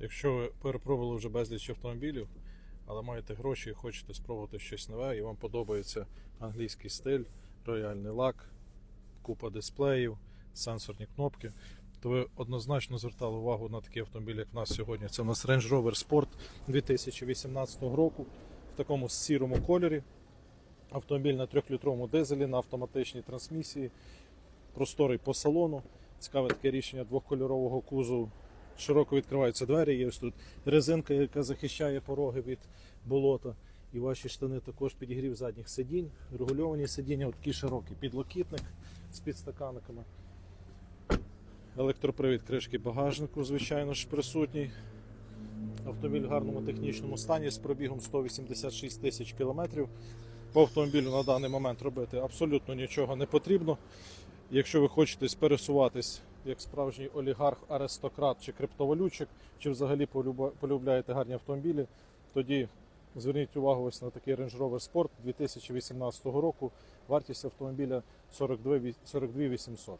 Якщо ви перепробували вже безліч автомобілів, але маєте гроші і хочете спробувати щось нове, і вам подобається англійський стиль, рояльний лак, купа дисплеїв, сенсорні кнопки, то ви однозначно звертали увагу на такі автомобілі, як в нас сьогодні. Це у нас Range Rover Sport 2018 року в такому сірому кольорі. Автомобіль на 3-літровому дизелі на автоматичній трансмісії, просторий по салону. Цікаве таке рішення двохкольорового кузову. Широко відкриваються двері. Є ось тут резинка, яка захищає пороги від болота. І ваші штани також підігрів задніх сидінь. Регульовані сидіння, от такий широкий підлокітник з підстаканниками. Електропривід кришки багажнику, звичайно ж, присутній. Автомобіль в гарному технічному стані з пробігом 186 тисяч кілометрів. По автомобілю на даний момент робити абсолютно нічого не потрібно. Якщо ви хочете пересуватись як справжній олігарх, аристократ чи криптовалютчик, чи взагалі полюбляєте гарні автомобілі, тоді зверніть увагу ось на такий Range Rover Sport 2018 року. Вартість автомобіля 42 ві- 42 800.